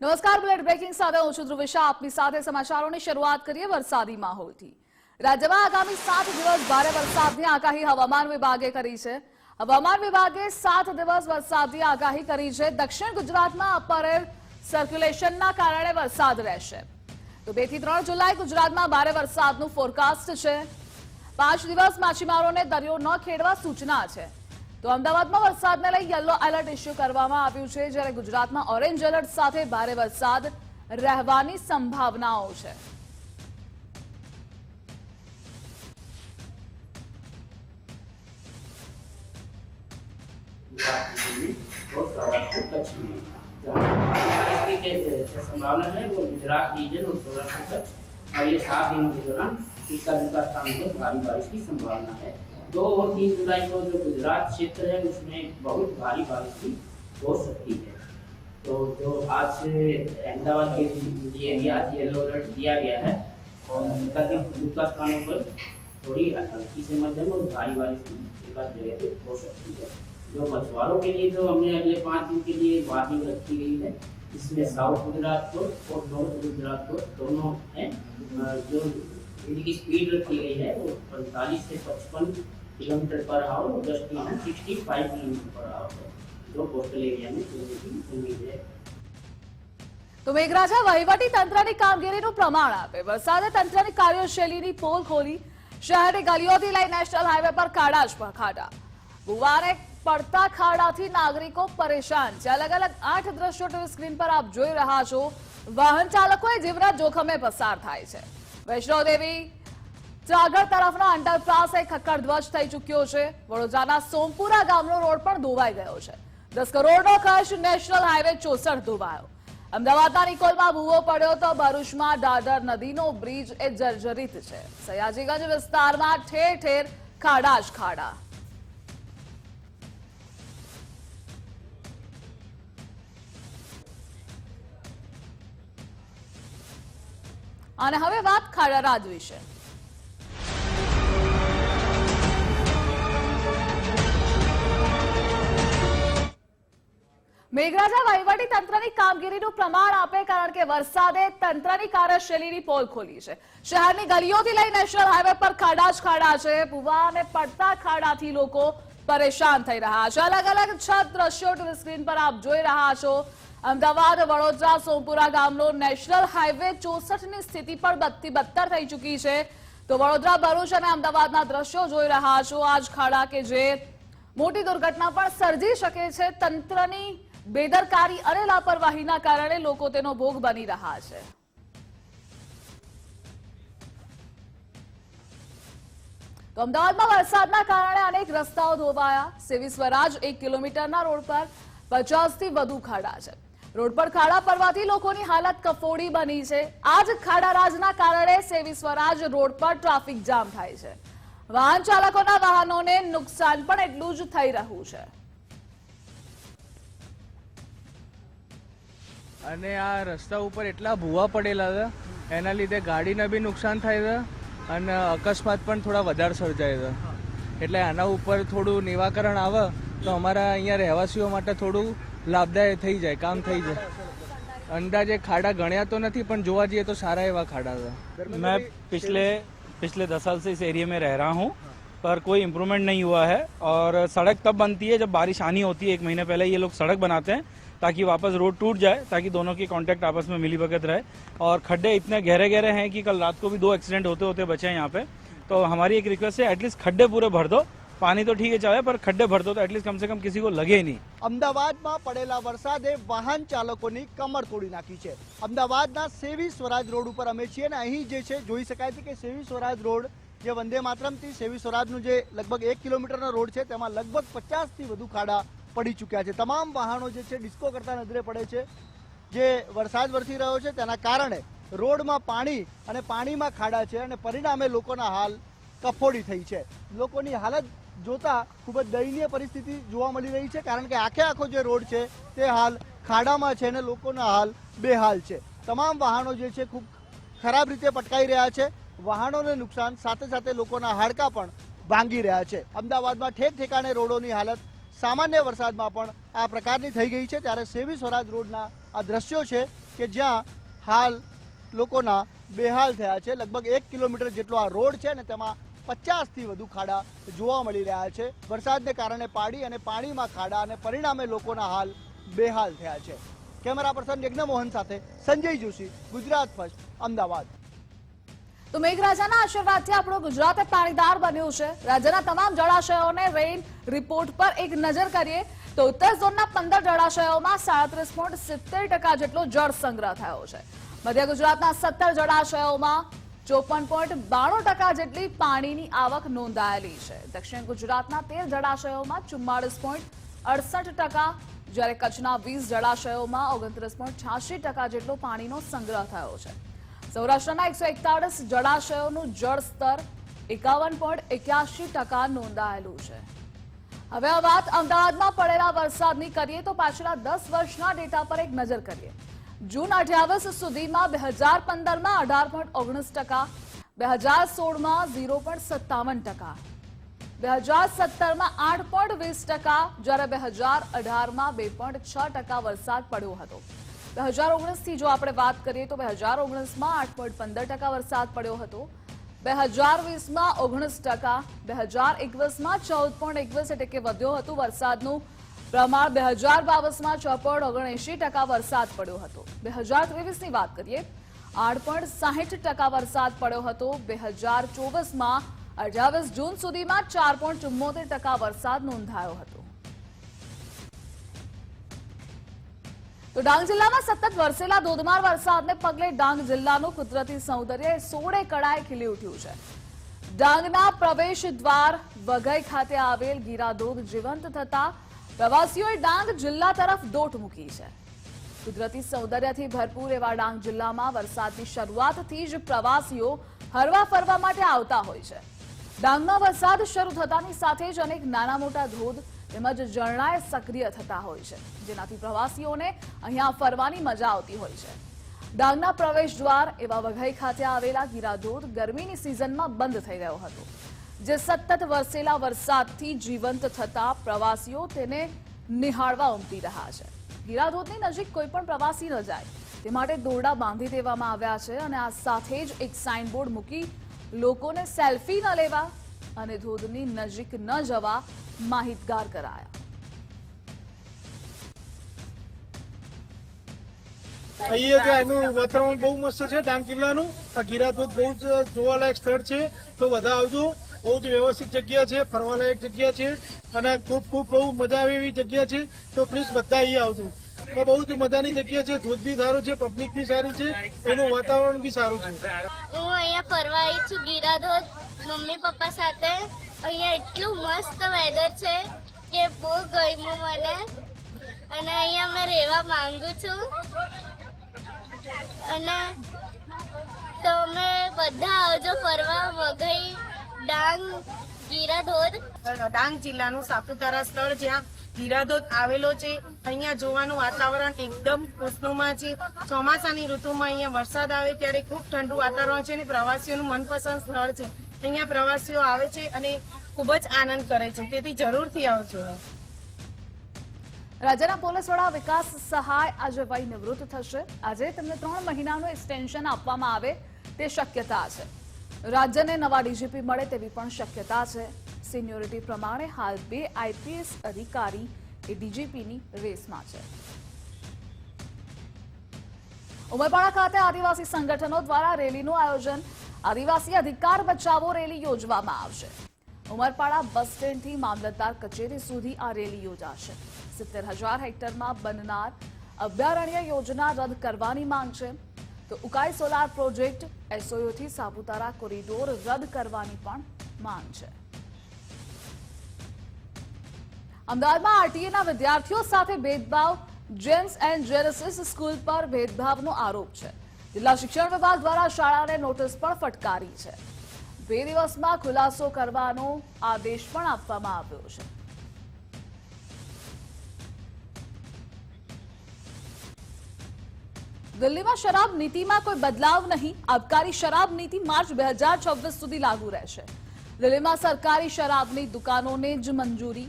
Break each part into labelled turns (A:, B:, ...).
A: નમસ્કાર, bullet breaking સાથે હું છું ધ્રુવિશા. આપની સાથે સમાચારોની શરૂઆત કરીએ વરસાદી માહોલથી. રાજ્યમાં આગામી સાત દિવસ ભારે વરસાદની આગાહી હવામાન વિભાગે કરી છે. હવામાન વિભાગે સાત દિવસ વરસાદની આગાહી કરી છે. દક્ષિણ ગુજરાતમાં અપર સર્ક્યુલેશનના કારણે વરસાદ રહેશે. તો બેથી ત્રણ જુલાઈ ગુજરાતમાં ભારે વરસાદનું ફોરકાસ્ટ છે. પાંચ દિવસ માછીમારોને દરિયો ન ખેડવા સૂચના છે. તો અમદાવાદમાં વરસાદને લઈ યલો એલર્ટ ઇસ્યુ કરવામાં આવ્યું છે જ્યારે ગુજરાતમાં ઓરેન્જ એલર્ટ સાથે ભારે વરસાદ રહેવાની સંભાવનાઓ છે
B: और सौराष्ट्र कच्छ में जहाँ बारिश की के- के संभावना है वो गुजरात रीजन और सौराष्ट्र कच्छ और ये सात दिनों के दौरान टीका दुका स्थान पर भारी बारिश की संभावना है दो और तीन जुलाई को जो गुजरात क्षेत्र है, उसमें बहुत भारी बारिश भी हो सकती है। तो जो आज से अहमदाबाद के लिए एरिया येलो अलर्ट दिया गया है और स्थानों पर थोड़ी हल्की से मध्यम और भारी बारिश एक आध जगह पे हो सकती है। जो मछुआरों के लिए जो हमने अगले पाँच दिन के लिए वार्निंग रखी गई है, इसमें साउथ गुजरात को और नॉर्थ गुजरात को दोनों हैं। जो इनकी स्पीड रखी गई है वो पैंतालीस से पचपन किलोमीटर पर आवर और गश्ती है sixty five kilometre per hour है जो कोस्टल एरिया में चलने की उम्मीद है
A: તો મેઘરાજા વહીવટી તંત્રની કામગીરીનું પ્રમાણ આપે વરસાદે તંત્રની કાર્યશૈલીની પોલ ખોલી શહેરની ગલીઓથી લઈ નેશનલ હાઈવે પર ખાડા જ ખાડા ગુવારે પડતા ખાડાથી નાગરિકો પરેશાન છે અલગ અલગ આઠ દ્રશ્યો ટીવી સ્ક્રીન પર આપ જોઈ રહ્યા છો વાહન ચાલકોએ જીવના જોખમે પસાર થાય છે વૈષ્ણોદેવી સાગર તરફનો અંડરપાસ એક ખક્કર ધ્વજ થઈ ચૂક્યો છે. વડોદરાના સોમપુરા ગામનો રોડ પણ ધોવાઈ ગયો છે. દસ કરોડનો ખર્ચ નેશનલ હાઈવે ચોસઠ ધોવાયો અમદાવાદના નિકોલમાં ભૂવો પડ્યો તો ભરૂચમાં દાદર નદીનો બ્રિજ એ જર્જરિત છે. સયાજીગંજ વિસ્તારમાં ઠેર ઠેર ખાડા જ ખાડા. અને હવે વાત ખાડા રાજ વિશે. મેઘરાજા વહીવટી તંત્રની કામગીરીનું પ્રમાણ આપે કારણ કે વરસાદે તંત્રની કાર્યશૈલીની પોલ ખોલી છે. શહેરની ગલીઓથી લઈ નેશનલ હાઈવે પર ખાડા જ ખાડા છે. ભૂવા અને પડતા ખાડાથી લોકો પરેશાન થઈ રહ્યા છે. અલગ અલગ છ દ્રશ્યો સ્ક્રીન પર આપ જોઈ રહ્યા છો. અમદાવાદ, વડોદરા, સોમપુરા ગામનો નેશનલ હાઈવે ચોસઠની સ્થિતિ પણ બદથી બદતર થઈ ચૂકી છે. તો વડોદરા, ભરૂચ અને અમદાવાદના દ્રશ્યો જોઈ રહ્યા છો. આ ખાડા કે જે મોટી દુર્ઘટના પણ સર્જી શકે છે તંત્રની બેદરકારી અને લાપરવાહીના કારણે લોકો તેનો ભોગ બની રહ્યા છે. તો અમદાવાદમાં વરસાદના કારણે અનેક રસ્તાઓ ધોવાયા. સેવી સ્વરાજ એક કિલોમીટરના રોડ પર પચાસથી વધુ ખાડા છે. રોડ પર ખાડા પડવાથી લોકોની હાલત કફોડી બની છે. આ જ ખાડારાજના કારણે સેવી સ્વરાજ રોડ પર ટ્રાફિક જામ થાય છે. વાહન ચાલકોના વાહનોને નુકસાન પણ એટલું જ થઈ રહ્યું છે.
C: અને આ રસ્તા ઉપર એટલા ભૂવા પડેલા હતા એના લીધે ગાડીને બી નુકસાન થાય છે અને અકસ્માત પણ થોડા વધારે સર્જાય છે એટલે આના ઉપર થોડું નિવાકરણ આવે તો અમારા અહીંયા રહેવાસીઓ માટે થોડું લાભદાયક થઈ જાય કામ થઈ જાય અંદાજે ખાડા ગણ્યા તો નથી પણ જોવા જઈએ તો સારા એવા ખાડા છે
D: मैं पिछले पिछले दस साल से इस एरिया में रह रहा हूँ पर कोई इम्प्रूवमेंट नहीं हुआ है और सड़क तब बनती है जब बारिश आनी होती है एक महीने पहले ये लोग सड़क बनाते हैं ताकि वापस रोड टूट जाए ताकि दोनों की कांटेक्ट आपस में मिली भगत रहे और खड्डे इतने गहरे गहरे हैं कि कल रात को भी दो एक्सीडेंट होते होते बचे हैं यहाँ पे तो हमारी एक रिक्वेस्ट है एटलीस्ट खड्डे पूरे भर दो पानी तो ठीक है चाहे पर खड्डे भर दो तो एटलीस्ट कम से कम किसी को लगे नहीं
E: અમદાવાદમાં પડેલા વરસાદે વાહન ચાલકોની કમર તોડી નાખી છે અમદાવાદના સેવી સ્વરાજ રોડ ઉપર અમે છીએ અને અહીં જે છે જોઈ શકાય છે કે સેવી સ્વરાજ રોડ જે વંદે માતરમથી સેવી સ્વરાજનું જે લગભગ એક કિલોમીટરનો રોડ છે તેમાં લગભગ પચાસથી વધુ ખાડા પડી ચૂક્યા છે. તમામ વાહનો જે છે, ડિસ્કો કરતા નજરે પડે છે. જે વરસાદ વરસી રહ્યો છે, તેના કારણે રોડમાં પાણી અને પાણીમાં ખાડા છે અને પરિણામે લોકોના હાલ કફોડી થઈ છે. લોકોની હાલત જોતા ખૂબ જ દયનીય પરિસ્થિતિ જોવા મળી રહી છે, કારણ કે આખે આખો જે રોડ છે, તે હાલ ખાડામાં છે અને લોકોના હાલ બેહાલ છે. તમામ વાહનો જે છે, ખૂબ ખરાબ રીતે પટકાઈ રહ્યા છે. વાહનોને નુકસાન, સાથે સાથે લોકોના હાડકાં પણ ભાંગી રહ્યા છે. અમદાવાદમાં ઠેક ઠેકાણે રોડોની હાલત સામાન્ય વરસાદમાં પણ આ પ્રકારની થઈ ગઈ છે. ત્યારે સેવી સ્વરાજ રોડના આ દ્રશ્યો છે કે જ્યાં હાલ લોકોના બેહાલ થયા છે. લગભગ એક કિલોમીટર જેટલો આ રોડ છે ને તેમાં પચાસથી વધુ ખાડા જોવા મળી રહ્યા છે. વરસાદને કારણે પાડી અને પાણીમાં ખાડા અને પરિણામે લોકોના હાલ બેહાલ થયા છે. કેમેરા પર્સન યજ્ઞ સાથે સંજય જોશી, ગુજરાત ફર્સ્ટ, અમદાવાદ.
A: તો મેઘરાજાના આશીર્વાદથી આપણું ગુજરાત પાણીદાર બન્યું છે. રાજ્યના તમામ જળાશયોને રેઇન રિપોર્ટ પર એક નજર કરીએ તો ઉત્તર ઝોનના પંદર જળાશયોમાં સાડત્રીસ પોઈન્ટ સિત્તેર ટકા જેટલો જળ સંગ્રહ થયો છે. મધ્ય ગુજરાતના સત્તર જળાશયોમાં ચોપન પોઈન્ટ બાણું ટકા જેટલી પાણીની આવક નોંધાયેલી છે. દક્ષિણ ગુજરાતના તેર જળાશયોમાં ચુમ્માળીસ પોઈન્ટ અડસઠ ટકા, જ્યારે કચ્છના વીસ જળાશયોમાં ઓગણત્રીસ પોઈન્ટ છ્યાસી ટકા જેટલો પાણીનો સંગ્રહ થયો છે. સૌરાષ્ટ્રના એકસો એકતાળીસ જળાશયોનું જળસ્તર એકાવન પોઈન્ટ એક્યાસી ટકા નોંધાયેલું છે. હવે આ વાત અમદાવાદમાં પડેલા વરસાદની કરીએ તો પાછલા દસ વર્ષના ડેટા પર એક નજર કરીએ. જૂન અઠ્યાવીસ સુધીમાં બે હજાર પંદરમાં અઢાર પોઈન્ટ ઓગણીસ ટકા, બે હજાર સોળમાં ઝીરો પોઈન્ટ સત્તાવન ટકા, બે હજાર સત્તરમાં આઠ પોઈન્ટ વીસ ટકા, જ્યારે બે હજાર અઢારમાં બે પોઈન્ટ છ ટકા વરસાદ પડ્યો હતો. બે હજાર ઓગણીસથી જો આપણે વાત કરીએ તો બે હજાર ઓગણીસમાં આઠ પોઈન્ટ પંદર ટકા વરસાદ પડ્યો હતો. બે હજાર વીસમાં ઓગણીસ ટકા, બે હજાર એકવીસમાં ચૌદ પોઈન્ટ એકવીસ કે વધ્યો હતું વરસાદનું પ્રમાણ, બે હજાર બાવીસમાં છ પોઈન્ટ ઓગણએંશી ટકા વરસાદ પડ્યો હતો. બે હજાર ત્રેવીસની વાત કરીએ, આઠ પોઈન્ટ સાહીઠ ટકા વરસાદ પડ્યો હતો. બે હજાર ચોવીસમાં અઠાવીસ જૂન સુધીમાં ચાર પોઈન્ટ ચુમ્મોતેર ટકા વરસાદ નોંધાયો હતો. તો ડાંગ જિલ્લામાં સતત વરસેલા ધોધમાર વરસાદને પગલે ડાંગ જિલ્લાનું કુદરતી સૌંદર્ય સોળે કળાએ ખીલી ઉઠ્યું છે. ડાંગના પ્રવેશ દ્વાર વઘઈ ખાતે આવેલ ગીરાધોધ જીવંત થતા પ્રવાસીઓએ ડાંગ જિલ્લા તરફ દોટ મૂકી છે. કુદરતી સૌંદર્યથી ભરપૂર એવા ડાંગ જિલ્લામાં વરસાદની શરૂઆતથી જ પ્રવાસીઓ હરવા ફરવા માટે આવતા હોય છે. ડાંગમાં વરસાદ શરૂ થતાની સાથે જ અનેક નાના મોટા ધોધ તેમજ ઝરણાએ સક્રિય થતા હોય છે. જેનાથી પ્રવાસીઓને અહીંયા ફરવાની મજા આવતી હોય છે. ડાંગના પ્રવેશ દ્વાર એવા વઘઈ ખાતે આવેલા ગીરાધોધ ગરમીની સિઝનમાં બંધ થઈ ગયો હતો. જે સતત વરસેલા વરસાદથી જીવંત થતા પ્રવાસીઓ તેને નિહાળવા ઉમટી રહ્યા છે. ગીરાધોધની નજીક કોઈ પણ પ્રવાસી ન જાય. તે માટે દોરડા બાંધી દેવામાં આવ્યા છે અને આ સાથે જ એક સાઇનબોર્ડ મૂકી લોકોને સેલ્ફી ન લેવા અને ધોધની નજીક ન જવા માહિતગાર કરાયા.
F: અહીંયા કે એનું વાતાવરણ બહુ મસ્ત છે ડાંગ જિલ્લાનું આ ગિરાધોધ બહુ જ જોવાલાયક સ્થળ છે. તો બધા આવજો. બહુ જ વ્યવસ્થિત જગ્યા છે ફરવાલાયક જગ્યા છે અને ખૂબ ખૂબ બહુ મજા આવે એવી જગ્યા છે. તો પ્લીઝ બધા અહીંયા આવજો. તો બહુ જ મજાની જગ્યા છે ધોધ બી સારું છે પબ્લિક બી સારું છે. એનું વાતાવરણ બી સારું છે.
G: હું અહીંયા ફરવા આવી છું ગીરાધોધ. મમ્મી પપ્પા સાથે અહીંયા એટલું મસ્ત વેધર છે કે બહુ ગમ્યું મને. અને અહીંયા મેં રહેવા માંગુ છું. અને તમે બધા આવજો ફરવા વઘઈ, ડાંગ, ગીરાધોધ.
H: ડાંગ જિલ્લાનું સાપુતારા સ્થળ જ્યાં ગીરાધોધ આવેલો છે. અહીંયા જોવાનું વાતાવરણ એકદમ ખુશનુમા છે. ચોમાસાની ઋતુમાં અહીંયા વરસાદ આવે ત્યારે ખૂબ ઠંડુ વાતાવરણ છે અને પ્રવાસીઓનું મનપસંદ સ્થળ છે. અહીંયા પ્રવાસીઓ આવે છે અને ખૂબ જ આનંદ કરે છે. તેથી જરૂરથી આવજો.
A: રાજ્યના પોલીસ વડા વિકાસ સહાય આજે વય નિવૃત્ત થશે. આજે તેમને ત્રણ મહિનાનું એક્સટેન્શન આપવામાં આવે તે શક્યતા છે. રાજ્યને નવા ડીજીપી મળે તેવી પણ શક્યતા છે. સિનિયોરિટી પ્રમાણે હાલ બે આઈપીએસ અધિકારી એ ડીજીપીની રેસમાં છે. ઉમરપાડા ખાતે આદિવાસી સંગઠનો દ્વારા રેલીનું આયોજન આદિવાસી અધિકાર બચાવો રેલી યોજવામાં આવશે. ઉમરપાડા બસ સ્ટેન્ડથી મામલતદાર કચેરી સુધી આ રેલી યોજાશે. સિત્તેર હજાર હેક્ટરમાં બનનાર અભયારણ્ય યોજના રદ કરવાની માંગ છે. તો ઉકાઈ સોલાર પ્રોજેક્ટ એસઓયુથી સાપુતારા કોરિડોર રદ કરવાની પણ માંગ છે. અમદાવાદમાં આરટીએના વિદ્યાર્થીઓ સાથે ભેદભાવ, જેમ્સ એન્ડ જેનેસિસ સ્કૂલ પર ભેદભાવનો આરોપ છે. જિલ્લા શિક્ષણ વિભાગ દ્વારા શાળાને નોટિસ પણ ફટકારી છે. બે દિવસમાં ખુલાસો કરવાનો આદેશ પણ આપવામાં આવ્યો છે. દિલ્હીમાં શરાબ નીતિમાં કોઈ બદલાવ નહીં. આબકારી શરાબ નીતિ માર્ચ બે હજાર છવ્વીસ સુધી લાગુ રહેશે. દિલ્હીમાં સરકારી શરાબની દુકાનોને જ મંજૂરી.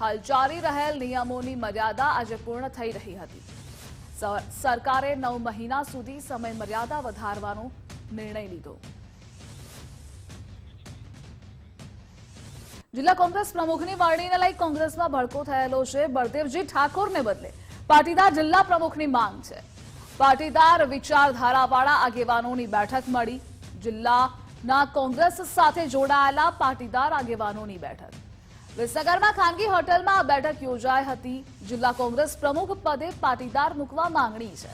A: હાલ ચાલી રહેલ નિયમોની મર્યાદા આજે પૂર્ણ થઈ રહી હતી. સરકારે નવ મહિના સુધી સમય વધારવાનો નિર્ણય લીધો. જિલ્લા કોંગ્રેસ પ્રમુખની વરણીને લઈ કોંગ્રેસમાં ભડકો થયેલો છે. બળદેવજી ઠાકોરને બદલે પાટીદાર જિલ્લા પ્રમુખની માંગ છે. પાટીદાર વિચારધારાવાળા આગેવાનોની બેઠક મળી. જિલ્લાના કોંગ્રેસ સાથે જોડાયેલા પાટીદાર આગેવાનોની બેઠક. વિસનગરમાં ખાનગી હોટલમાં બેઠક યોજાઈ હતી. જિલ્લા કોંગ્રેસ પ્રમુખ પદે પાટીદાર મૂકવા માંગણી છે.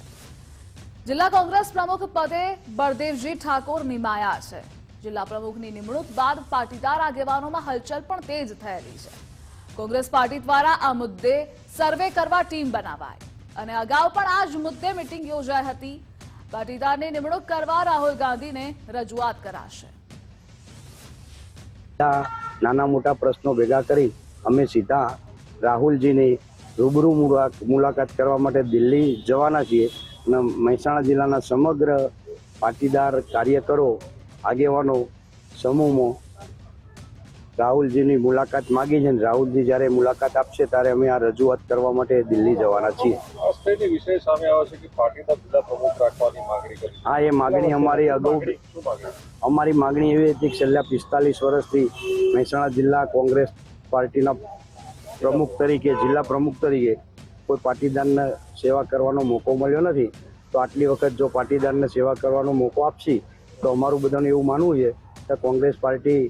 A: જિલ્લા કોંગ્રેસ પ્રમુખ પદે બળદેવજી ઠાકોર નિમાયા છે. જિલ્લા પ્રમુખની નિમણૂક બાદ પાટીદાર આગેવાનોમાં હલચલ પણ તેજ થયેલી છે. કોંગ્રેસ પાર્ટી દ્વારા આ મુદ્દે સર્વે કરવા ટીમ બનાવાઈ અને અગાઉ પણ આ જ મુદ્દે મિટિંગ યોજાઈ હતી. પાટીદારની નિમણૂક કરવા રાહુલ ગાંધીને રજૂઆત કરાશે.
I: નાના મોટા પ્રશ્નો ભેગા કરી અમે સીધા રાહુલજીની રૂબરૂ મુલા- મુલાકાત કરવા માટે દિલ્હી જવાના છીએ અને મહેસાણા જિલ્લાના સમગ્ર પાટીદાર કાર્યકરો, આગેવાનો સમૂહમાં રાહુલજીની મુલાકાત માગી છે રાહુલજી જ્યારે મુલાકાત આપશે ત્યારે અમે આ રજૂઆત કરવા માટે દિલ્હી જવાના છીએ.
J: આશ્ચર્યની વિષય સામે આવે છે કે પાર્ટીના જિલ્લા પ્રમુખ રાખવાની માંગણી કરી
I: હા એ માગણી અમારી અગાઉ અમારી માગણી એવી હતી કે છેલ્લા પિસ્તાલીસ વર્ષથી મહેસાણા જિલ્લા કોંગ્રેસ પાર્ટીના પ્રમુખ તરીકે જિલ્લા પ્રમુખ તરીકે કોઈ પાટીદારને સેવા કરવાનો મોકો મળ્યો નથી. તો આટલી વખત જો પાટીદારને સેવા કરવાનો મોકો આપશી તો અમારું બધાનું એવું માનવું છે કે કોંગ્રેસ પાર્ટી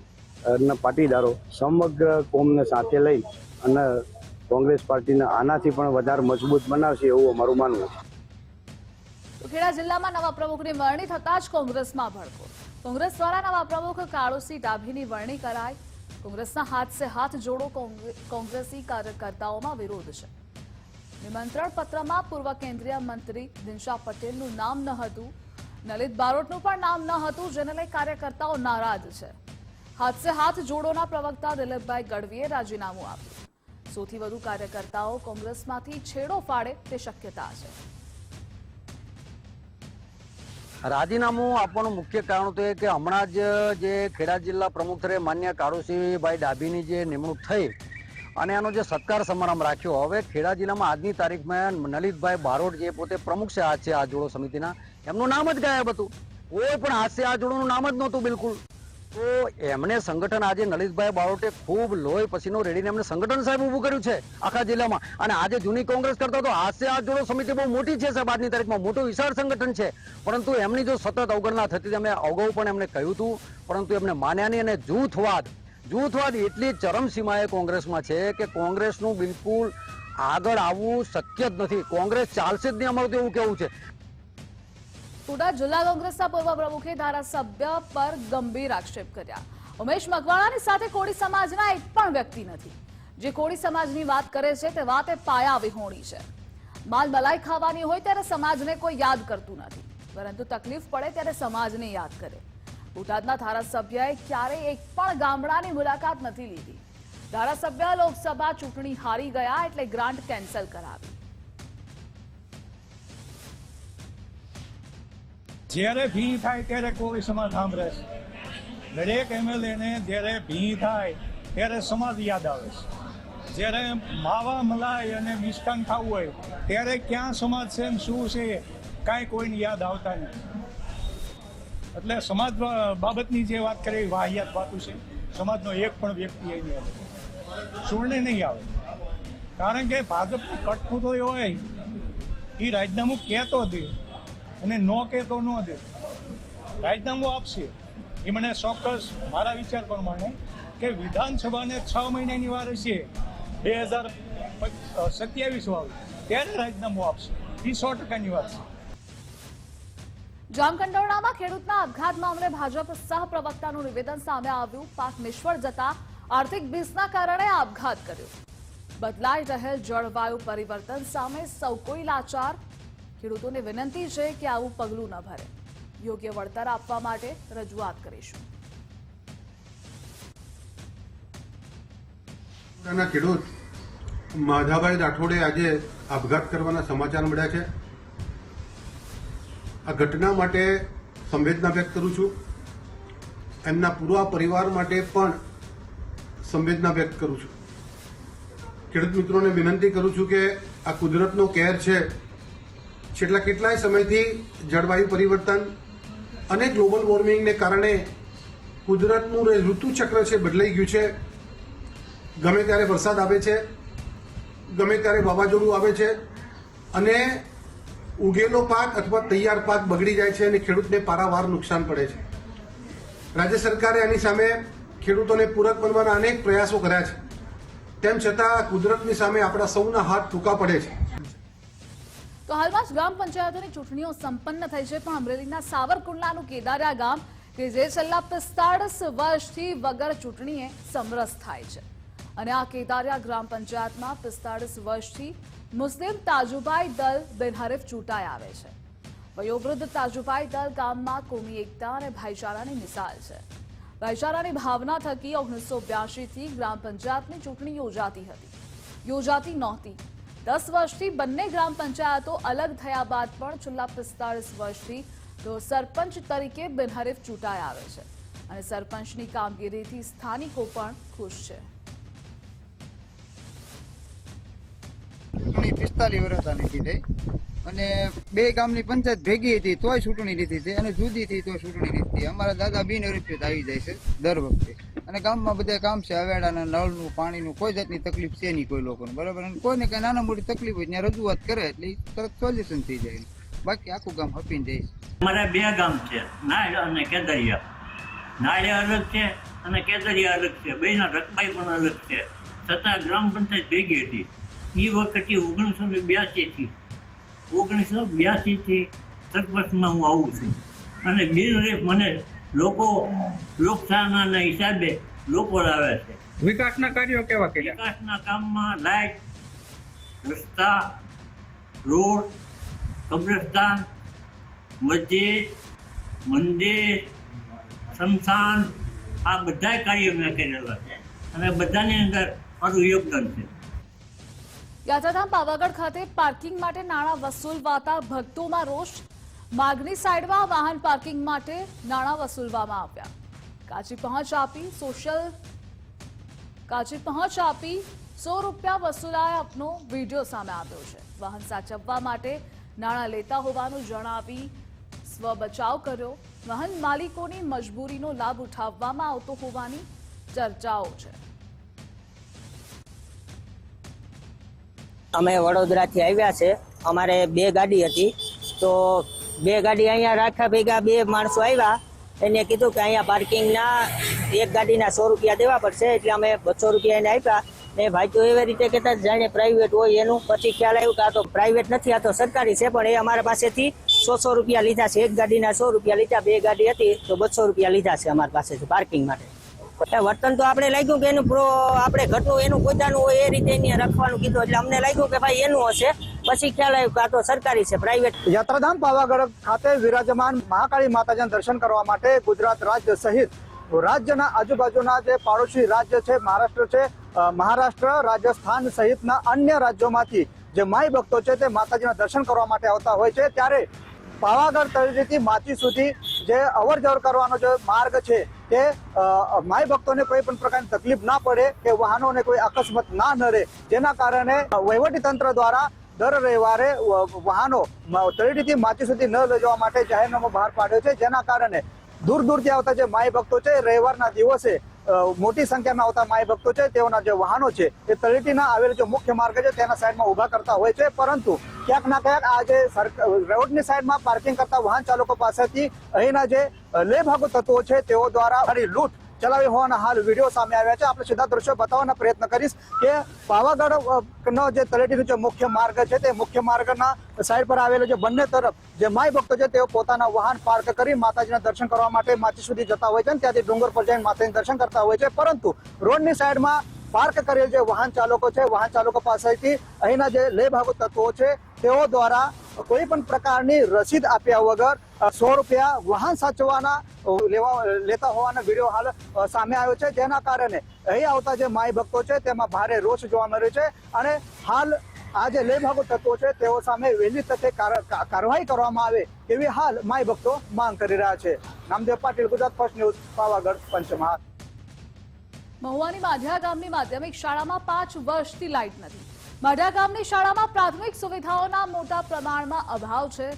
I: ના પાટીદારો સમગ્ર કોમને સાથે લઈ અને કોંગ્રેસ પાર્ટીને આનાથી પણ વધારે મજબૂત બનાવશે એવું અમારું માનવું છે.
A: ખેડા જિલ્લામાં નવા પ્રમુખની વરણી થતા જ કોંગ્રેસમાં ભડકો. કોંગ્રેસ દ્વારા નવા પ્રમુખ કાળુસિંહ ડાભીની વરણી કરાઈ. કોંગ્રેસના હાથ સે હાથ જોડો કોંગ્રેસી કાર્યકર્તાઓમાં વિરોધ છે. નિમંત્રણ પત્રમાં પૂર્વ કેન્દ્રીય મંત્રી દિનશા પટેલનું નામ ન હતું. નલિત બારોટનું પણ નામ ન હતું, જેને લઈ કાર્યકર્તાઓ નારાજ છે. હાથ સે હાથ જોડોના પ્રવક્તા દિલીપભાઈ ગઢવીએ રાજીનામું આપ્યું. સૌથી વધુ કાર્યકર્તાઓ કોંગ્રેસમાંથી છેડો ફાડે તે શક્યતા છે.
K: રાજીનામું આપવાનું મુખ્ય કારણ તો એ કે હમણાં જ જે ખેડા જિલ્લા પ્રમુખ તરીકે માન્ય કાળુસિંહભાઈ ડાભીની જે નિમણૂક થઈ અને એનો જે સત્કાર સમારંભ રાખ્યો, હવે ખેડા જિલ્લામાં આજની તારીખમાં નલિતભાઈ બારોટ જે પોતે પ્રમુખ છે આ છે આ જોડો સમિતિના, એમનું નામ જ ગાયબ હતું. કોઈ પણ હાસ્ય આ જોડોનું નામ જ નહોતું બિલકુલ. તો એમને સંગઠન આજે નલિતભાઈ બારોટે ખૂબ લોહી પસીનો રેડીને એમને સંગઠન સાહેબ ઊભું કર્યું છે આખા જિલ્લામાં. અને આજે જૂની કોંગ્રેસ કરતા તો હાસ્ય આ જોડો સમિતિ બહુ મોટી છે સાહેબ આજની તારીખમાં. મોટું વિશાળ સંગઠન છે. પરંતુ એમની જો સતત અવગણના થતી અમે અગાઉ પણ એમને કહ્યું હતું. પરંતુ એમને માન્યા નહીં અને જૂથવાદ જૂથવાદ એટલી ચરમસીમાએ કોંગ્રેસમાં છે કે કોંગ્રેસનું બિલકુલ આગળ આવવું શક્ય જ નથી. કોંગ્રેસ ચાલશે જ નહીં અમારું તો એવું કેવું છે.
A: સુરત જિલ્લા કોંગ્રેસના પૂર્વ પ્રમુખે ધારાસભ્ય પર ગંભીર આક્ષેપ કર્યા. ઉમેશ મકવાણાની સાથે કોળી સમાજના એક પણ વ્યક્તિ નથી. જે કોળી સમાજની વાત કરે છે તે વાત એ પાયા વિહોણી છે. માલ મલાઈ ખાવાની હોય ત્યારે સમાજને કોઈ યાદ કરતું નથી. પરંતુ તકલીફ પડે ત્યારે સમાજને યાદ કરે. બોટાદના ધારાસભ્યએ ક્યારેય એક પણ ગામડાની મુલાકાત નથી લીધી. ધારાસભ્ય લોકસભા ચૂંટણી હારી ગયા એટલે ગ્રાન્ટ કેન્સલ કરાવી.
L: જ્યારે ભી થાય ત્યારે કોઈ સમાજ સાંભળે છે દરેક એમએલએને જ્યારે ભી થાય ત્યારે સમાજ યાદ આવે છે. જ્યારે માવા મલાઈ અને મિષ્ટાન ખાવું હોય ત્યારે ક્યાં સમાજ છે ને શું છે, કાંઈ કોઈને યાદ આવતા નથી. એટલે સમાજ બાબતની જે વાત કરે એ વાહિયાત વાતું છે. સમાજનો એક પણ વ્યક્તિ એની આવે. સુરને નહીં આવે. કારણ કે ભાજપની કટપૂતો હોય, એ રાજીનામું કહેતો દે અને ન કહેતો ન દે. રાજીનામું આપશે. એ મને ચોક્કસ મારા વિચાર પ્રમાણે કે વિધાનસભાને છ મહિનાની વાર છે બે હજાર સત્યાવીસ વાળું. ત્યારે રાજીનામું આપશે. એ સો ટકાની વાત છે.
A: જામકંડોરણામાં ખેડૂતના આપઘાત મામલે ભાજપ સહપ્રવક્તાનું નિવેદન સામે આવ્યું. પાક નિષ્ફળ જતા આર્થિક ભીસના કારણે આપઘાત કર્યો. બદલાઈ રહેલ જળવાયુ પરિવર્તન સામે સૌ કોઈ લાચાર ખેડૂતોને વિનંતી છે કે આવું પગલું ન ભરે. યોગ્ય વળતર આપવા માટે રજૂઆત કરીશું.
M: ખેડૂત માધાભાઈ રાઠોડે આજે આપઘાત કરવાના સમાચાર મળ્યા છે. આ ઘટના માટે સંવેદના વ્યક્ત કરું છું. એમના પૂરા પરિવાર માટે પણ સંવેદના વ્યક્ત કરું છું. ખેડૂત મિત્રોને વિનંતી કરું છું કે આ કુદરતનો કેર છે છેલ્લા કેટલાય સમયથી જળવાયુ પરિવર્તન અને ગ્લોબલ વોર્મિંગને કારણે કુદરતનું જે ઋતુચક્ર છે, બદલાઈ ગયું છે. ગમે ત્યારે વરસાદ આવે છે, ગમે ત્યારે વાવાઝોડું આવે છે, અને ઉગેલો પાક અથવા તૈયાર પાક બગડી જાય છે અને ખેડૂતને પારાવાર નુકસાન પડે છે. રાજ્ય સરકારે આની સામે ખેડૂતોને પૂરક બનવાના અનેક પ્રયાસો કર્યા છે. તેમ છતાં કુદરતની સામે આપણા સૌના હાથ ટૂંકા પડે છે.
A: તો હાલમાં જ ગ્રામ પંચાયતોની ચૂંટણીઓ સંપન્ન થઈ છે. પણ અમરેલીના સાવરકુંડલાનું કેદારિયા ગામ કે જે છેલ્લા પિસ્તાળીસ વર્ષથી વગર ચૂંટણીએ સમરસ થાય છે. અને આ કેદારિયા ગ્રામ પંચાયતમાં પિસ્તાળીસ વર્ષથી મુસ્લિમ તાજુભાઈ દલ બિનહરીફ ચૂંટાઈ આવે છે. વયોવૃદ્ધ તાજુભાઈ દલ ગામમાં કોમી એકતા અને ભાઈચારાની મિસાલ છે. ભાઈચારાની ભાવના થકી ઓગણીસો બ્યાસીથી ગ્રામ પંચાયતની ચૂંટણી યોજાતી હતી. યોજાતી નહોતી. દસ વર્ષથી બંને ગ્રામ પંચાયતો અલગ થયા બાદ પણ છેલ્લા પિસ્તાળીસ વર્ષથી તેઓ સરપંચ તરીકે બિનહરીફ ચૂંટાઈ આવે છે. અને સરપંચની કામગીરીથી સ્થાનિકો પણ ખુશ છે.
N: પિસ્તાલીસ વર્ષની થઈ અને બે ગામની પંચાયત ભેગી હતી, તોય ચૂંટણી લીધી હતી અને જુદી થઈ તો ચૂંટણી લીધી અમારા દાદા બિન રૂપિયા આવી જાય છે દર વખતે. અને ગામમાં બધા કામ છે અવેડાના નળનું, પાણીનું, કોઈ જાતની તકલીફ છે નહીં કોઈ લોકોને, બરાબર? અને કોઈને કઈ નાના મોટી તકલીફ હોય ત્યાં રજૂઆત કરે એટલે તરત સોલ્યુશન થઈ જાય. બાકી આખું ગામ હપીને જાય છે.
O: અમારા બે ગામ છે, નાળ અને કેદરિયા. નાળે અલગ છે અને કેદરિયા અલગ છે. બેના રકબાઈ પણ અલગ છે. છતાં ગ્રામ પંચાયત ભેગી હતી. એ વખતે ઓગણીસો ને બ્યાસીથી ઓગણીસો બ્યાસીથી સરપંચમાં હું આવું છું. અને બિનરેફ મને લોકો લોકશાહીના હિસાબે લોકો લાવે છે.
L: વિકાસના કાર્યો કેવા કર્યા?
O: વિકાસના કામમાં લાઇટ રસ્તા રોડ કબ્રસ્તાન મસ્જિદ મંદિર સ્મશાન આ બધા કાર્યો મેં કરેલા છે. અને બધાની અંદર મારું યોગદાન છે.
A: યાત્રાધામ પાવાગઢ ખાતે પાર્કિંગ માટે નાણાં વસૂલવાતા ભક્તોમાં રોષ. માગની સાઈડમાં વાહન પાર્કિંગ માટે નાણાં વસૂલવામાં આવ્યા. કાચી પહોંચ આપી સોશિયલ કાચી પહોંચ આપી સો રૂપિયા વસૂલાય આપનો વીડિયો સામે આવ્યો છે. વાહન સાચવવા માટે નાણાં લેતા હોવાનું જણાવી સ્વ બચાવ કર્યો. વાહન માલિકોની મજબૂરીનો લાભ ઉઠાવવામાં આવતો હોવાની ચર્ચાઓ છે.
P: અમે વડોદરાથી આવ્યા છે. અમારે બે ગાડી હતી. તો બે ગાડી અહીંયા રાખ્યા ભેગા બે માણસો આવ્યા. એને કીધું કે અહીંયા પાર્કિંગના એક ગાડીના સો રૂપિયા દેવા પડશે. એટલે અમે બસો રૂપિયા એને આપ્યા. ને ભાઈ તો એવી રીતે કહેતા જાણે પ્રાઇવેટ હોય એનું. પછી ખ્યાલ આવ્યું કે આ તો પ્રાઇવેટ નથી, આ તો સરકારી છે, પણ એ અમારા પાસેથી સો સો રૂપિયા લીધા છે. એક ગાડીના સો રૂપિયા લીધા, બે ગાડી હતી, તો બસો રૂપિયા લીધા છે અમારી પાસેથી પાર્કિંગ માટે. વર્તન તો આપણે લાગ્યું કે એનું પ્રો આપણે ઘરનું એનું પોતાનું હોય એ રીતે એને રાખવાનું કીધું. એટલે અમને લાગ્યું કે ભાઈ એનું હશે. પછી ખ્યાલ આવ્યું કે આ તો સરકારી છે પ્રાઇવેટ
E: યાત્રાધામ પાવાગઢ ખાતે વિરાજમાન મહાકાળી માતાજીના દર્શન કરવા માટે ગુજરાત રાજ્ય સહિત રાજ્યના આજુબાજુના જે પાડોશી રાજ્ય છે, મહારાષ્ટ્ર છે મહારાષ્ટ્ર રાજસ્થાન સહિતના અન્ય રાજ્યોમાંથી જે માઈ ભક્તો છે, તે માતાજીના દર્શન કરવા માટે આવતા હોય છે. ત્યારે પાવાગઢ તળેટીથી માચી સુધી જે અવર જવર કરવાનો જે માર્ગ છે તે માય ભક્તોને કોઈ પણ પ્રકારની તકલીફ ના પડે, કે વાહનોને કોઈ અકસ્માત ના નડે, જેના કારણે વહીવટી તંત્ર દ્વારા દર રવિવારે વાહનો તળેટીથી માચી સુધી ન લઈ જવા માટે જાહેરનામું બહાર પાડ્યો છે, જેના કારણે દૂર દૂરથી આવતા જે માય ભક્તો છે રવિવારના દિવસે મોટી સંખ્યામાં આવતા માય ભક્તો છે, તેઓના જે વાહનો છે, એ તળેટીના આવેલ જે મુખ્ય માર્ગ છે, તેના સાઈડમાં ઊભા કરતા હોય છે. પરંતુ ક્યાંક ના ક્યાંક આ જે રોડની સાઈડમાં પાર્કિંગ કરતા વાહન ચાલકો પાસેથી અહીંના જે લેભાગુ તત્વો છે, તેઓ દ્વારા ફરી લૂંટ ચલાવી હોવાના હાલ વીડિયો સામે આવ્યા છે. આપણે સીધા દ્રશ્યો બતાવવાનો પ્રયત્ન કરીશ કે પાવાગઢ નો જે તળેટીનો જે મુખ્ય માર્ગ છે તે મુખ્ય માર્ગના સાઈડ પર આવેલો જે બંને તરફ જે માય ભક્તો છે તેઓ પોતાના વાહન પાર્ક કરી માતાજીના દર્શન કરવા માટે માચી સુધી જતા હોય છે ત્યાંથી ડુંગર પર જઈને માતાજીના દર્શન કરતા હોય છે. પરંતુ રોડની સાઈડમાં પાર્ક કરેલ જે વાહન ચાલકો છે, વાહન ચાલકો પાસેથી અહીંના જે લેભાગુ તત્વો છે, તેઓ દ્વારા કોઈ પણ પ્રકારની રસીદ આપ્યા વગર સો રૂપિયા વાહન સાચવવાના લેવા, લેતા હોવાનો વીડિયો હાલ સામે આવ્યો છે. જેના કારણે અહીં આવતા જે માય ભક્તો છે, તેમાં ભારે રોષ જોવા મળ્યો છે અને હાલ આ જે લેભાગુ તત્વો છે, તેઓ સામે વહેલી તકે કાર- કાર્યવાહી કરવામાં આવે એવી હાલ માય ભક્તો માંગ કરી રહ્યા છે. Namdev Patil, Gujarat first news, Pavagadh, Panchmahal.
A: મહુવાની માધ્યા ગામની માધ્યમિક શાળામાં પાંચ વર્ષથી લાઇટ નથી. માઢિયા ગામની શાળામાં પ્રાથમિક સુવિધાઓના મોટા પ્રમાણમાં અભાવ છે.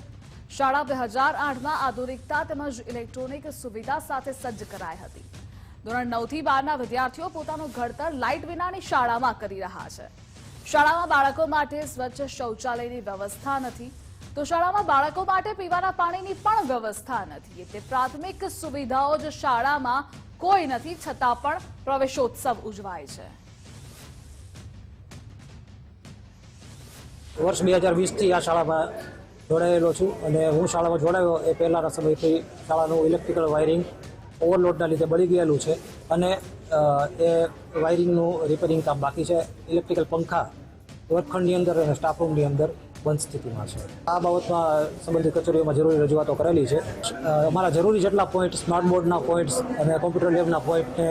A: શાળા બે હજાર આઠમાં આધુનિકતા તેમજ ઇલેક્ટ્રોનિક સુવિધા સાથે સજ્જ કરાઈ હતી. ધોરણ નવથી બારના વિદ્યાર્થીઓ પોતાનું ઘડતર લાઇટ વિનાની શાળામાં કરી રહ્યા છે. શાળામાં બાળકો માટે સ્વચ્છ શૌચાલયની વ્યવસ્થા નથી. તો શાળામાં બાળકો માટે પીવાના પાણીની પણ વ્યવસ્થા નથી. એટલે પ્રાથમિક સુવિધાઓ જ શાળામાં કોઈ નથી, છતાં પણ પ્રવેશોત્સવ ઉજવાય છે.
Q: વર્ષ બે હજાર વીસથી આ શાળામાં જોડાયેલો છું અને હું શાળામાં જોડાયો એ પહેલાંના સમયથી શાળાનું ઇલેક્ટ્રિકલ વાયરિંગ ઓવરલોડના લીધે બળી ગયેલું છે અને એ વાયરિંગનું રિપેરિંગ કામ બાકી છે. ઇલેક્ટ્રિકલ પંખા વર્ગખંડની અંદર અને સ્ટાફ રૂમની અંદર બંધ છે. આ બાબતમાં સંબંધિત કચેરીઓમાં જરૂરી રજૂઆતો કરેલી છે. અમારા જરૂરી જેટલા પોઈન્ટ સ્માર્ટ બોર્ડના પોઈન્ટ્સ અને કોમ્પ્યુટર લેબના પોઈન્ટને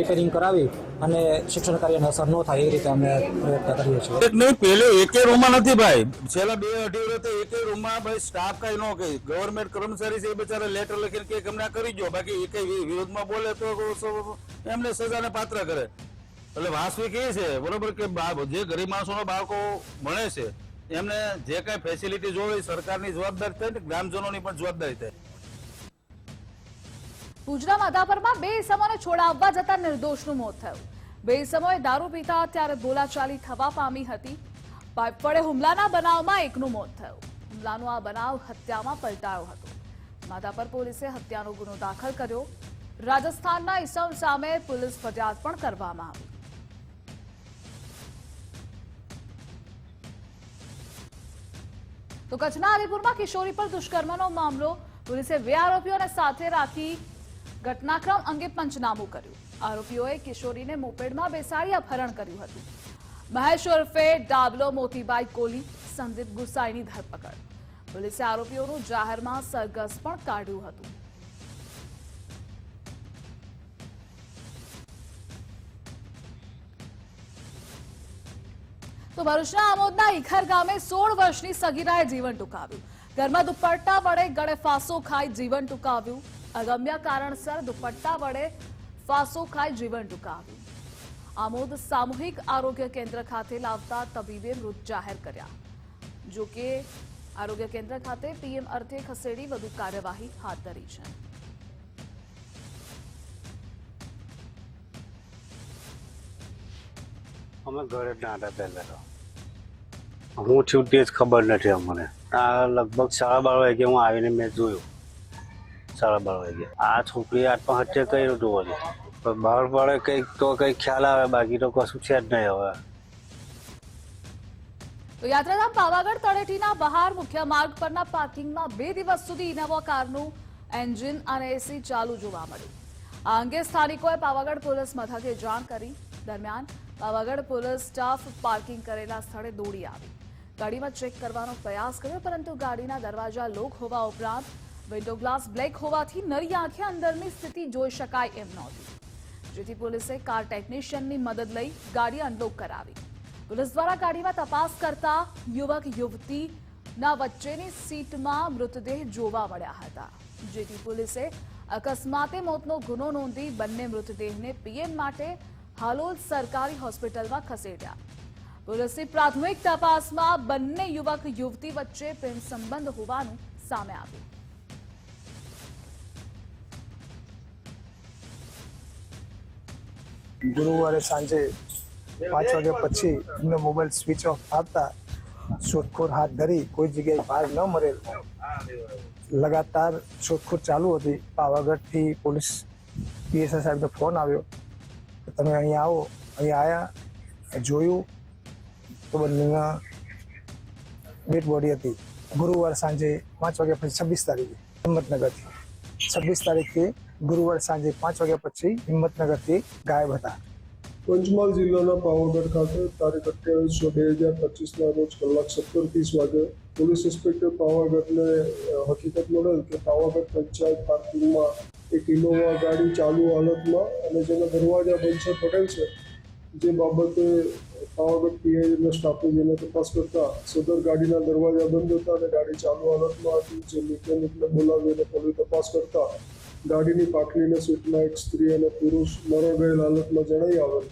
Q: રિપેરિંગ કરાવી અને શિક્ષણ કાર્યને અસર ન થાય એ રીતે અમે પ્રયત્ન કરીએ છીએ.
R: નહીં, પેલે એકે રૂમમાં નથી ભાઈ. છેલ્લા બે અઢી વર્ષે એકે રૂમમાં ભાઈ સ્ટાફ કઈ ન કહે. ગવર્મેન્ટ કર્મચારી છે એ બિચારા લેટર લખીને કે અમને કરી જો બાકી એકે વિરોધમાં બોલે તો એમને સજાને પાત્ર કરે. એટલે વાસ્તવિક એ છે, બરોબર, કે જે ગરીબ માણસોના બાળકો ભણે છે એમને જે કઈ ફેસિલિટી જોવી સરકારની જવાબદારી થાય ને ગ્રામજનોની પણ જવાબદારી થાય
A: ભુજના માધાપરમાં બે ઇસમોને છોડાવવા જતા નિર્દોષનું મોત થયું. બે ઇસમોએ દારૂ પીતા ત્યારે બોલાચાલી થવા પામી હતી. પડે હુમલાના બનાવમાં એકનું મોત થયું. હુમલાનો આ બનાવ હત્યામાં પલટાયો હતો. માધાપર પોલીસે હત્યાનો ગુનો દાખલ કર્યો. રાજસ્થાનના ઇસમ સામે પોલીસ ફરિયાદ પણ કરવામાં આવી. તો કચ્છના હરિપુરમાં કિશોરી પર દુષ્કર્મનો મામલો. પોલીસે બે આરોપીઓને સાથે રાખી ઘટનાક્રમ અંગે પંચનામું કર્યું. આરોપીઓએ કિશોરીને મોપેડમાં બેસાડી અપહરણ કર્યું હતું. મહેશ ઉર્ફે ડાબલો મોતીબાઈ કોલી, સંદીપ ગુસાઈની ધરપકડ. પોલીસે આરોપીઓનું જાહેરમાં સરઘસ પણ કાઢ્યું હતું. તો ભરૂચના આમોદના ઇખર ગામે સોળ વર્ષની સગીરાએ જીવન ટૂંકાવ્યું. ઘરમાં દુપટ્ટા વડે ગળે ફાંસો ખાઈ જીવન ટૂંકાવ્યું. અગમ્ય કારણસર દુપટ્ટા વડે ફાંસો ખાઈ જીવન ટૂંકાવ્યું. આમોદ સામૂહિક આરોગ્ય કેન્દ્ર ખાતે લાવતા તબીબે મૃત જાહેર કર્યા. જોકે આરોગ્ય કેન્દ્ર ખાતે પીએમ અર્થે ખસેડી વધુ કાર્યવાહી હાથ ધરી છે.
I: અમે ઘરે જ ના હતા પહેલા તો. હું છું તે જ ખબર નથી અમને. આ લગભગ સાડા બાર વાગે હું આવીને મેં જોયું. સાડા બાર વાગે. આ છોકરી આત્મહત્યા કર્યું હતું વળી પણ બહાર પડે કંઈક તો કંઈક ખ્યાલ આવે, બાકી તો કશું છે જ નહીં હવે.
A: તો યાત્રાધામ પાવાગઢ તળેટીના બહાર મુખ્ય માર્ગ પરના પાર્કિંગમાં બે દિવસ સુધી ઇનોવા કારનું એન્જિન અને એસી ચાલુ જોવા મળ્યું. આ અંગે સ્થાનિકોએ પાવાગઢ પોલીસ મથકે જાણ કરી દરમિયાન પાવાગઢ પોલીસ સ્ટાફ પાર્કિંગ કરેલા સ્થળે દોડી આવી. ગાડીમાં ચેક કરવાનો પ્રયાસ કર્યો, પરંતુ ગાડીના દરવાજા લોક હોવા ઉપરાંત વિન્ડો ગ્લાસ બ્લેક હોવાથી નરી આંખે અંદરની સ્થિતિ જોઈ શકાય એમ નહોતી. જેથી પોલીસે કાર ટેકનિશિયનની મદદ લઈ ગાડી અનલોક કરાવી. પોલીસ દ્વારા ગાડીમાં તપાસ કરતા યુવક યુવતીના વચ્ચેની સીટમાં મૃતદેહ જોવા મળ્યા હતા. જેથી પોલીસે અકસ્માતે મોતનો ગુનો નોંધી બંને મૃતદેહને પીએમ માટે હાલોલ સરકારી હોસ્પિટલમાં ખસેડ્યા. પોલીસની પ્રાથમિક તપાસમાં બંને યુવક યુવતી વચ્ચે પ્રેમ સંબંધ હોવાનું સામે આવ્યું.
S: ગુરુવારે સાંજે પાંચ વાગ્યા પછી એમનો મોબાઈલ સ્વિચ ઓફ આવતા શોધખોળ હાથ ધરી કોઈ જગ્યાએ પાર ન મળેલ. લગાતાર શોધખોળ ચાલુ હતી. પાવાગઢથી પોલીસ પીએસઆઈ સાહેબનો ફોન આવ્યો. તમે અહીંયા આવો, અહીંયા આવ્યા જોયું, તો બંનેના ડેડ બોડી હતી. ગુરુવાર સાંજે પાંચ વાગ્યા પછી છવ્વીસ તારીખે હિંમતનગરથી છવ્વીસ તારીખે ગુરુવાર સાંજે પાંચ વાગ્યા પછી હિંમતનગરથી ગાયબ હતા.
T: પંચમહાલ જિલ્લાના પાવાગઢ ખાતે તારીખ અઠ્યાવીસ બે હજાર પચીસના રોજ કલાક સત્તર ત્રીસ વાગે પોલીસ ઇન્સ્પેક્ટર પાવાગઢને હકીકત મળેલ કે પાવાગઢ પંચાયત પાર્કિંગમાં એક ઇનોવા ગાડી ચાલુ હાલતમાં અને જેના દરવાજા બંધ છે પડેલ છે. જે બાબતે પાવાગઢ પીઆઈના સ્ટાફે જેને તપાસ કરતા સદર ગાડીના દરવાજા બંધ હતા અને ગાડી ચાલુ હાલતમાં હતી. જે મિકેનિકને બોલાવીને પોલીસ તપાસ કરતા ગાડીની પાટલીના સીટમાં એક સ્ત્રી અને પુરુષ મરો ગયેલ હાલતમાં જણાઈ આવેલ.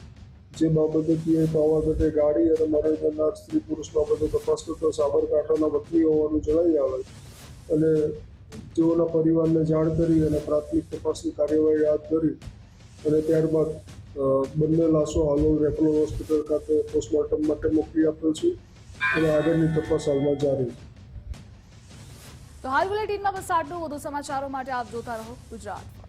T: જે બાબતે પીઆઈ પાવાગઢે ગાડી અને મરણ જનાર સ્ત્રી પુરુષ બાબતે તપાસ કરતા સાબરકાંઠાના વતની હોવાનું જણાઈ આવે અને તેઓના પરિવારને જાણ કરી અને પ્રાથમિક તપાસની કાર્યવાહી હાથ ધરી અને ત્યારબાદ બંને લાશો હાલોલ રેફરલ હોસ્પિટલ ખાતે પોસ્ટમોર્ટમ માટે મોકલી આપેલ છે અને આગળની તપાસ હાલમાં જારી
A: તો હાલ બુલેટિનમાં બસ આટલું વધુ સમાચારો માટે આપ જોતા રહો ગુજરાત.